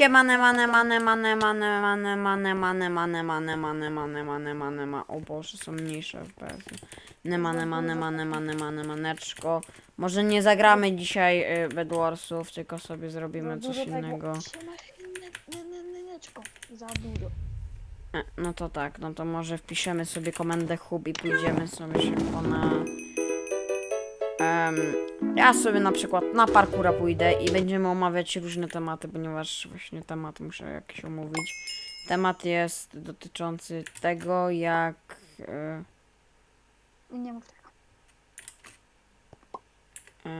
Siemane, mane, mane, mane, mane, mane, mane, mane, mane, mane, mane, mane, mane, mane, ma. O Boże, są mniejsze FPS. Ne, mane, mane, mane, mane, mane, maneczko. Może nie zagramy dzisiaj y, Bedwarsów, tylko sobie zrobimy coś innego. Za dużo. E, No to tak, no to może wpiszemy sobie komendę hub i pójdziemy sobie szybko na... Em, ja sobie na przykład na parkura pójdę i będziemy omawiać różne tematy, ponieważ właśnie temat muszę jakiś omówić. Temat jest dotyczący tego, jak... e, Nie mów tego. e,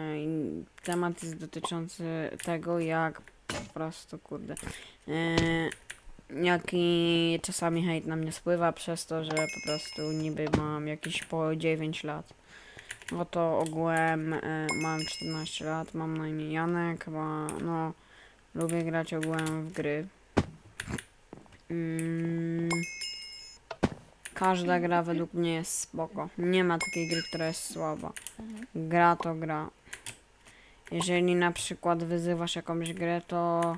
temat jest dotyczący tego, jak po prostu, kurde... E, jaki czasami hejt na mnie spływa przez to, że po prostu niby mam jakieś po 9 lat. No to ogółem e, mam 14 lat, mam na imię Janek, ma, no lubię grać ogółem w gry. Mm, każda gra według mnie jest spoko. Nie ma takiej gry, która jest słaba. Mhm. Gra to gra. Jeżeli na przykład wyzywasz jakąś grę, to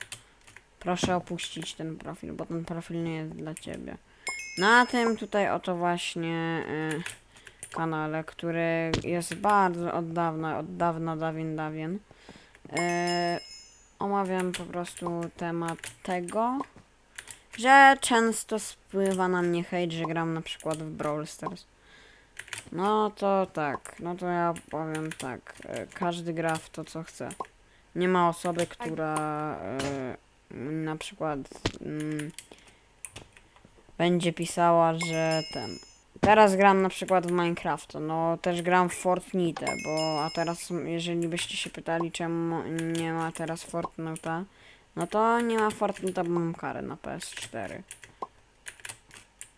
proszę opuścić ten profil, bo ten profil nie jest dla ciebie. Na tym tutaj oto właśnie y, kanale, który jest bardzo od dawna, od dawna, dawien, dawien. Y, omawiam po prostu temat tego, że często spływa na mnie hejt, że gram na przykład w Brawl Stars. No to tak, no to ja powiem tak, y, każdy gra w to co chce. Nie ma osoby, która y, na przykład mm, będzie pisała, że ten. Teraz gram na przykład w Minecraft, no też gram w Fortnite, bo a teraz jeżeli byście się pytali czemu nie ma teraz Fortnite'a, no to nie ma Fortnite'a, bo mam karę na PS4.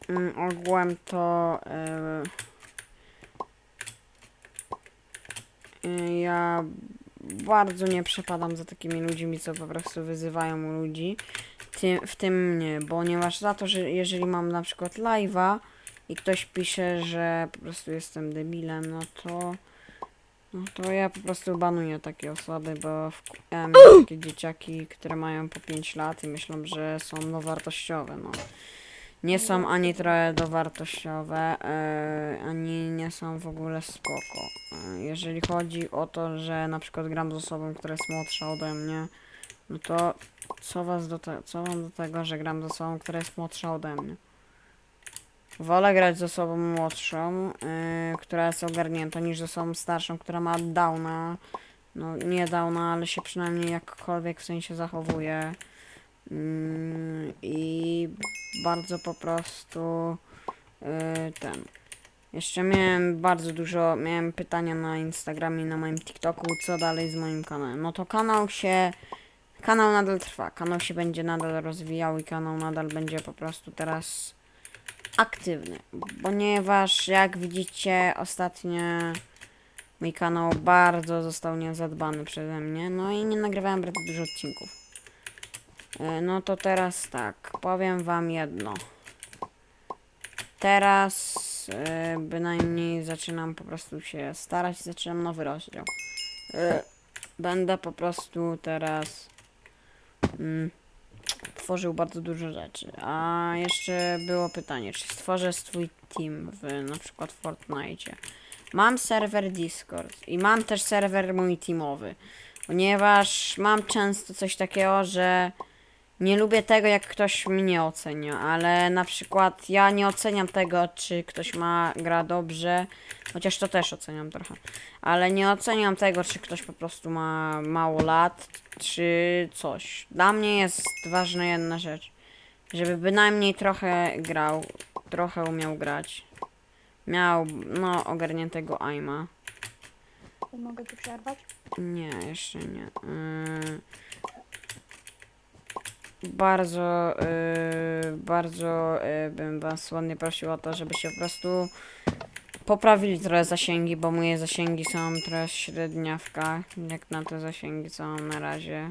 Mm, ogółem to y, y, ja bardzo nie przepadam za takimi ludźmi, co po prostu wyzywają ludzi. Ty, w tym mnie, ponieważ za to, że jeżeli mam na przykład live'a i ktoś pisze, że po prostu jestem debilem, no to no to ja po prostu banuję takie osoby, bo wkupiałem takie dzieciaki, które mają po 5 lat i myślą, że są no wartościowe, no. Nie są ani trochę dowartościowe, e, ani nie są w ogóle spoko. E, jeżeli chodzi o to, że na przykład gram z osobą, która jest młodsza ode mnie, no to co was do co wam do tego, że gram z osobą, która jest młodsza ode mnie? Wolę grać z osobą młodszą, yy, która jest ogarnięta, niż z osobą starszą, która ma downa. No nie downa, ale się przynajmniej jakkolwiek w sensie zachowuje. Yy, I bardzo po prostu yy, ten. Jeszcze miałem bardzo dużo, miałem pytania na Instagramie na moim TikToku, co dalej z moim kanałem. No to kanał się Kanał nadal trwa, kanał się będzie nadal rozwijał i kanał nadal będzie po prostu teraz aktywny, ponieważ jak widzicie ostatnio mój kanał bardzo został niezadbany przeze mnie, no i nie nagrywałem bardzo dużo odcinków. E, No to teraz tak, powiem wam jedno. Teraz e, bynajmniej zaczynam po prostu się starać, zaczynam nowy rozdział. E, Będę po prostu teraz mm, tworzył bardzo dużo rzeczy. A jeszcze było pytanie, czy stworzę swój team w na przykład Fortnite. Mam serwer Discord i mam też serwer mój teamowy, ponieważ mam często coś takiego, że nie lubię tego, jak ktoś mnie ocenia, ale na przykład ja nie oceniam tego, czy ktoś ma gra dobrze, chociaż to też oceniam trochę, ale nie oceniam tego, czy ktoś po prostu ma mało lat, czy coś. Dla mnie jest ważna jedna rzecz, żeby bynajmniej trochę grał, trochę umiał grać. Miał, no, ogarniętego aima. Mogę ci przerwać? Nie, jeszcze nie. Yy, bardzo, yy, bardzo yy, bym was ładnie prosił o to, żebyście po prostu poprawili trochę zasięgi, bo moje zasięgi są trochę średniawka, jak na te zasięgi, co mam na razie.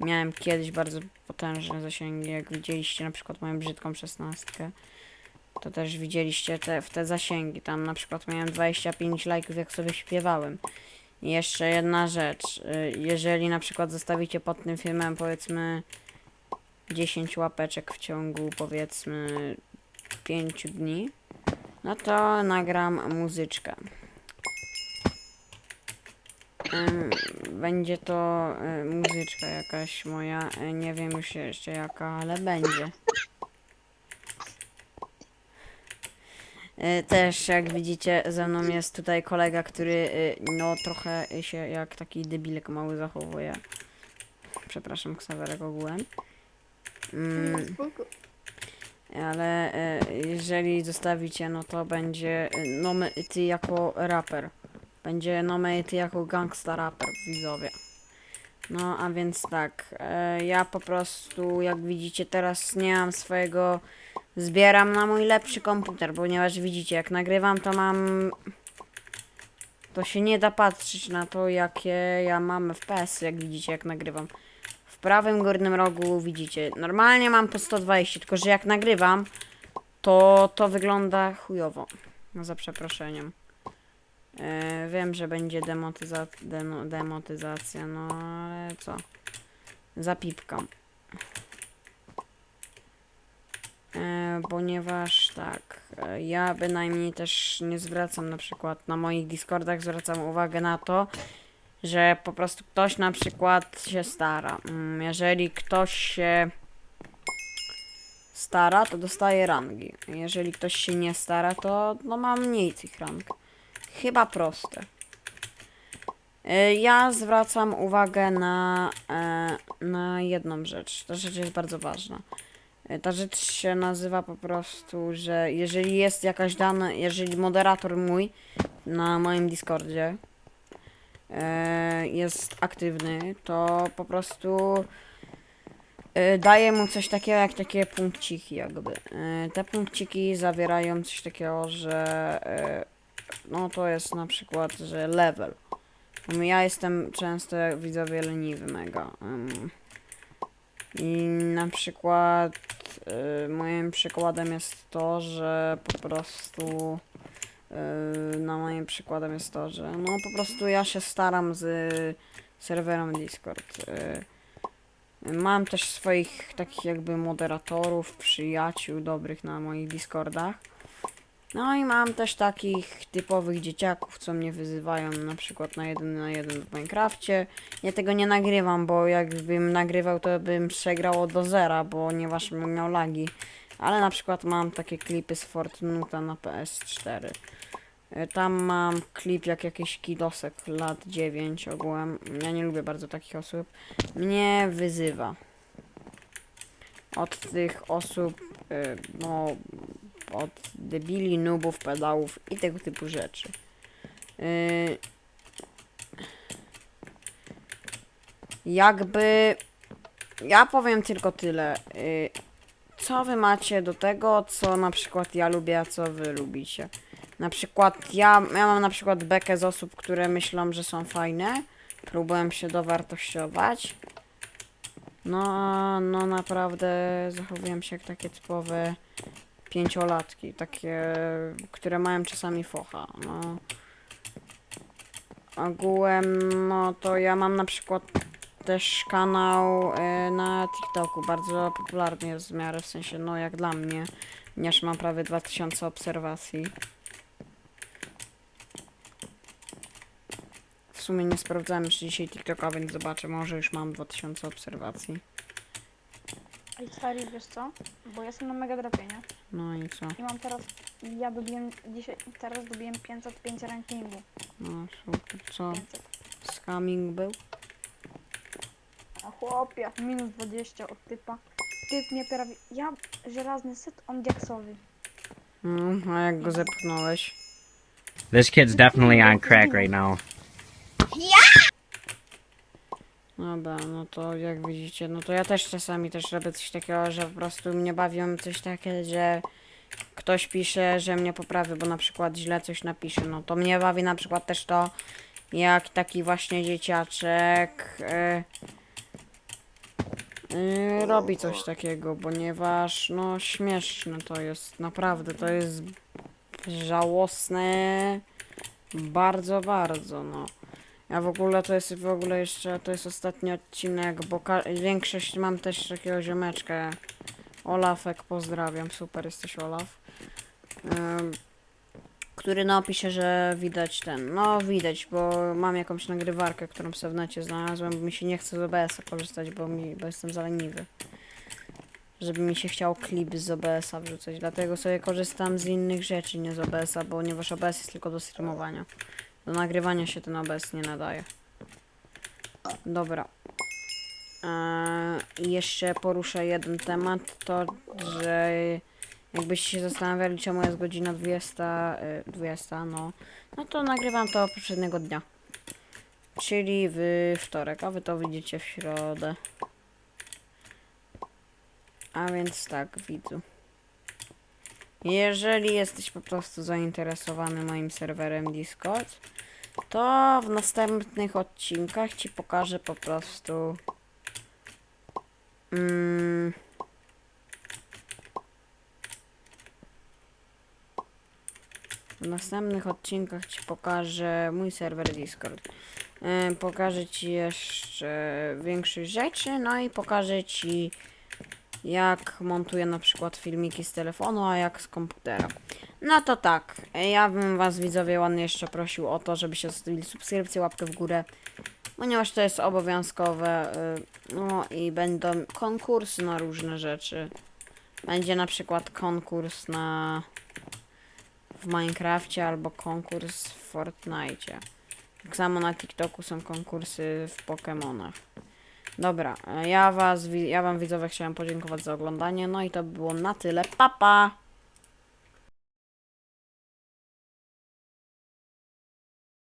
Miałem kiedyś bardzo potężne zasięgi, jak widzieliście na przykład moją brzydką szesnastkę. To też widzieliście te, w te zasięgi. Tam na przykład miałem 25 lajków, jak sobie śpiewałem. I jeszcze jedna rzecz. y, Jeżeli na przykład zostawicie pod tym filmem powiedzmy 10 łapeczek w ciągu powiedzmy 5 dni, no to nagram muzyczkę. Będzie to y, muzyczka jakaś moja, y, nie wiem już jeszcze jaka, ale będzie. Y, Też jak widzicie ze mną jest tutaj kolega, który no trochę się jak taki debilek mały zachowuje. Przepraszam Ksawerek ogółem. Mm, Spoko. ale e, jeżeli zostawicie, no to będzie e, Nome ty jako raper. Będzie Nome ty jako gangsta raper, widzowie. No, a więc tak, e, ja po prostu, jak widzicie, teraz nie mam swojego, zbieram na mój lepszy komputer, ponieważ widzicie, jak nagrywam, to mam, to się nie da patrzeć na to, jakie ja mam FPS, jak widzicie, jak nagrywam. Prawym górnym rogu widzicie. Normalnie mam po 120, tylko że jak nagrywam, to to wygląda chujowo. No za przeproszeniem. E, wiem, że będzie demotyza demotyzacja, no ale co? Zapipkam. E, ponieważ tak, e, ja bynajmniej też nie zwracam na przykład na moich Discordach zwracam uwagę na to, że po prostu ktoś na przykład się stara. Mm, Jeżeli ktoś się stara, to dostaje rangi. Jeżeli ktoś się nie stara, to no, ma mniej tych rang. Chyba proste. Y, Ja zwracam uwagę na, e, na jedną rzecz. Ta rzecz jest bardzo ważna. Y, Ta rzecz się nazywa po prostu, że jeżeli jest jakaś dana, jeżeli moderator mój na moim Discordzie jest aktywny, to po prostu e, daje mu coś takiego jak takie punkciki jakby. E, te punkciki zawierają coś takiego, że e, no to jest na przykład, że level. Um, Ja jestem często widzowie leniwy mega. em. I na przykład e, moim przykładem jest to, że po prostu na moim przykładem jest to, że no po prostu ja się staram z serwerem Discord. Yy, Mam też swoich takich jakby moderatorów, przyjaciół dobrych na moich Discordach. No i mam też takich typowych dzieciaków, co mnie wyzywają na przykład na jeden na jeden w Minecrafcie. Ja tego nie nagrywam, bo jakbym nagrywał, to bym przegrało do zera, ponieważ bym miał lagi. Ale na przykład mam takie klipy z Fortnite'a na PS4. Y, Tam mam klip jak jakiś kidosek lat 9 ogółem. Ja nie lubię bardzo takich osób. Mnie wyzywa. Od tych osób, y, no, od debili, nubów, pedałów i tego typu rzeczy. Y, Jakby, ja powiem tylko tyle. Co wy macie do tego, co na przykład ja lubię, a co wy lubicie? Na przykład ja, ja mam na przykład bekę z osób, które myślą, że są fajne. Próbuję się dowartościować. No, no naprawdę zachowuję się jak takie typowe pięciolatki, takie, które mają czasami focha. No. Ogółem, no to ja mam na przykład też kanał y, na TikToku, bardzo popularny jest w miarę, w sensie, no jak dla mnie, ponieważ mam prawie 2000 obserwacji. W sumie nie sprawdzałem jeszcze dzisiaj TikToka, więc zobaczę, może już mam 2000 obserwacji. Ej, stary, wiesz co? Bo jestem na mega drapie, nie? No i co? I mam teraz, ja dobiłem dzisiaj, teraz dobiłem 505 rankingu. No super, co? 500. Scamming był? Chłopie, minus 20 od typa. Typ mnie prawie, ja żelazny set, on diaksowy. No, a jak go zepchnąłeś? This kid's definitely on crack right now. Dobra, no to jak widzicie, no to ja też czasami też robię coś takiego, że po prostu mnie bawią coś takie, że ktoś pisze, że mnie poprawi, bo na przykład źle coś napisze, no to mnie bawi na przykład też to, jak taki właśnie dzieciaczek, e, yy, robi coś takiego, ponieważ no śmieszne to jest, naprawdę to jest żałosne bardzo, bardzo, no. Ja w ogóle to jest w ogóle jeszcze, to jest ostatni odcinek, bo większość mam też takiego ziomeczka. Olafek, pozdrawiam, super jesteś Olaf. Ym, który no że widać ten, no widać, bo mam jakąś nagrywarkę, którą sobie w necie znalazłem, bo mi się nie chce z OBS-a korzystać, bo, mi, bo jestem zaleniwy. Żeby mi się chciał klip z OBS-a wrzucać, dlatego sobie korzystam z innych rzeczy, nie z OBS-a, ponieważ OBS jest tylko do streamowania. Do nagrywania się ten OBS nie nadaje. Dobra. Eee, jeszcze poruszę jeden temat, to że jakbyście się zastanawiali, czemu jest godzina 20, y, 20 no, no to nagrywam to poprzedniego dnia. Czyli w wtorek, a wy to widzicie w środę. A więc tak, widzu. Jeżeli jesteś po prostu zainteresowany moim serwerem Discord, to w następnych odcinkach ci pokażę po prostu. Mm, następnych odcinkach ci pokażę mój serwer Discord. Yy, pokażę ci jeszcze większość rzeczy, no i pokażę ci jak montuję na przykład filmiki z telefonu, a jak z komputera. No to tak, ja bym was widzowie ładnie jeszcze prosił o to, żebyście zostawili subskrypcję, łapkę w górę, ponieważ to jest obowiązkowe. y, No i będą konkursy na różne rzeczy. Będzie na przykład konkurs na w Minecrafcie albo konkurs w Fortnite. Tak samo na TikToku są konkursy w Pokémonach. Dobra, e, ja was, ja wam widzowie chciałem podziękować za oglądanie, no i to by było na tyle. Papa! Pa!